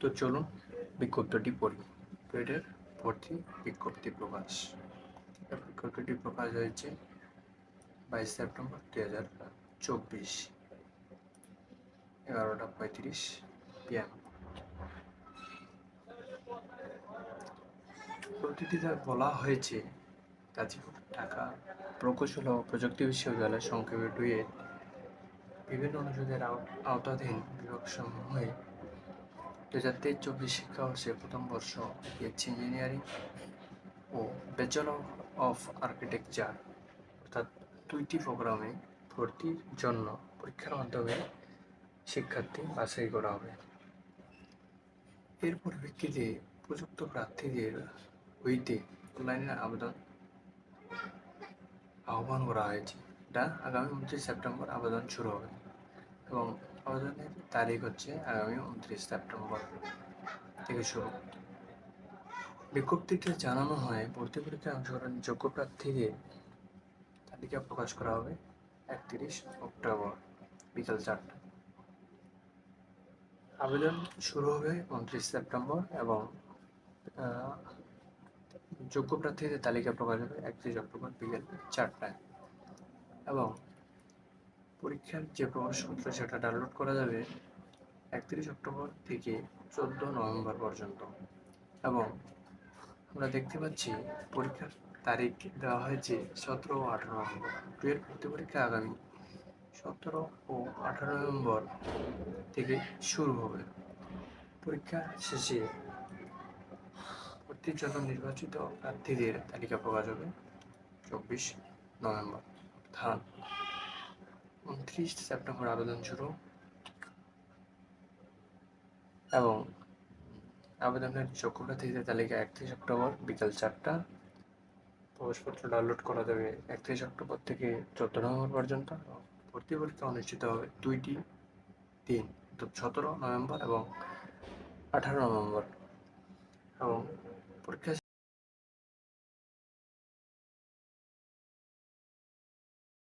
তো চলুন বিজ্ঞপ্তিটি পড়ি। বুয়েটের ভর্তি বিজ্ঞপ্তি প্রকাশ। বিজ্ঞপ্তিটি প্রকাশ হয়েছে বাইশ সেপ্টেম্বর দুই হাজার চব্বিশ, এগারোটা পঁয়ত্রিশ পিএম। বিজ্ঞপ্তিটিতে বলা হয়েছে গাজীপুর ঢাকা প্রকৌশল ও প্রযুক্তি বিশ্ববিদ্যালয় সংক্ষেপে ডুয়েট, বিভিন্ন অনুষদের আও- আওতাধীন বিভাগসমূহে দু হাজার তেইশ চব্বিশ শিক্ষাবর্ষে প্রথম বর্ষ পিএইচসি ইঞ্জিনিয়ারিং ও ব্যাচেলর অফ আর্কিটেকচার অর্থাৎ দুইটি প্রোগ্রামে ভর্তির জন্য পরীক্ষার মাধ্যমে শিক্ষার্থী বাছাই করা হবে। এর পরিপ্রেক্ষিতে উপযুক্ত প্রার্থীদের হইতে অনলাইনে আবেদন আহ্বান করা হয়েছে। এটা আগামী উনত্রিশ সেপ্টেম্বর আবেদন শুরু হবে এবং আবেদনের তারিখ হচ্ছে আগামী উনত্রিশ সেপ্টেম্বর থেকে শুরু। বিজ্ঞপ্তিতে জানানো হয়, ভর্তি পরীক্ষায় অংশগ্রহণ যোগ্য প্রার্থীদের তালিকা প্রকাশ করা হবে একত্রিশ অক্টোবর বিকাল চারটা। আবেদন শুরু হবে উনত্রিশ সেপ্টেম্বর এবং যোগ্য প্রার্থীদের তালিকা প্রকাশ হবে একত্রিশ অক্টোবর বিকেল চারটায়। এবং পরীক্ষার যে প্রবেশপত্র সেটা ডাউনলোড করা যাবে একত্রিশ অক্টোবর থেকে চোদ্দ নভেম্বর পর্যন্ত। এবং আমরা দেখতে পাচ্ছি পরীক্ষার তারিখ দেওয়া হয়েছে সতেরো ও আঠারো নভেম্বর। টুয়েলভ ভর্তি পরীক্ষা আগামী সতেরো ও আঠারো নভেম্বর থেকে শুরু হবে। পরীক্ষা শেষে ভর্তির জন্য নির্বাচিত প্রার্থীদের তালিকা প্রকাশ হবে চব্বিশ নভেম্বর। অর্থাৎ উনত্রিশ সেপ্টেম্বর আবেদন শুরু। এবং আবেদনের যোগ্য প্রার্থীদের তালিকা একত্রিশ অক্টোবর বিকাল চারটা। প্রবেশপত্র ডাউনলোড করা যাবে একত্রিশ অক্টোবর থেকে চোদ্দ নভেম্বর পর্যন্ত। ভর্তি পরীক্ষা অনুষ্ঠিত হবে দুইটি দিন সতেরো নভেম্বর এবং আঠারো নভেম্বর। এবং পরীক্ষা